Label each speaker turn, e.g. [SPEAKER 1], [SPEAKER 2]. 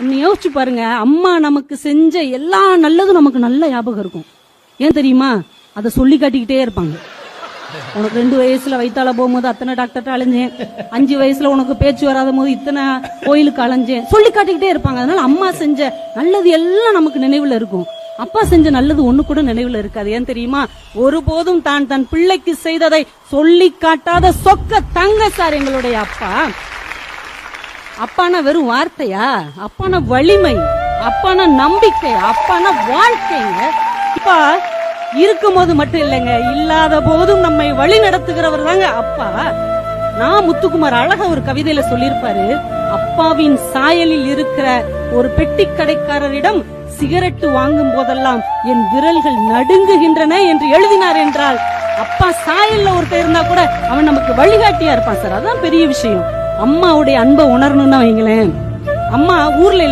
[SPEAKER 1] இன்னும் யோசிச்சு பாருங்க அம்மா நமக்கு செஞ்ச எல்லா நல்லதும் நமக்கு நல்ல ஞாபகம் இருக்கும். ஏன் தெரியுமா? அதை சொல்லி காட்டிக்கிட்டே இருப்பாங்க. உனக்கு ரெண்டு வயசுல வயித்தால போகும்போது அத்தனை டாக்டர்கிட்ட அலைஞ்சேன். அஞ்சு வயசுல உனக்கு பேச்சு வராத போது இத்தனை கோயிலுக்கு அலைஞ்சேன். சொல்லி காட்டிக்கிட்டே இருப்பாங்க. அதனால அம்மா செஞ்ச நல்லது எல்லாம் நமக்கு நினைவுல இருக்கும். அப்பா செஞ்ச நல்லது ஒண்ணு கூட நினைவுல இருக்காது. ஏன் தெரியுமா? ஒருபோதும் தான் தன் பிள்ளைக்கு செய்ததை சொல்லி காட்டாத சொக்க தங்க சார் எங்களுடைய அப்பா. அப்பானா வெறும் வார்த்தையா? அப்பானா வலிமை? அப்பானா நம்பிக்கை? அப்பானா வாழ்க்கைங்க? இப்ப இருக்கும் போது மட்டும் இல்லைங்க. இல்லாத போதும் நம்மை வழி நடத்துகிறவர் தாங்க அப்பா. நான் முத்துக்குமார் அழகா ஒரு கவிதையில சொல்லியிருப்பாரு. அப்பாவின் சாயலில் இருக்கிற ஒரு பெட்டி கடைக்காரரிடம் சிகரெட்டு வாங்கும் போதெல்லாம் என் விரல்கள் நடுங்குகின்றன என்று எழுதினார் என்றால் அப்பா சாயல்ல ஒருத்தர் இருந்தா கூட அவன் நமக்கு வழிகாட்டியா இருப்பான் சார். அதான் பெரிய விஷயம். அம்மாவுடைய அன்பை உணரணும்னா வைங்களேன். அம்மா ஊர்ல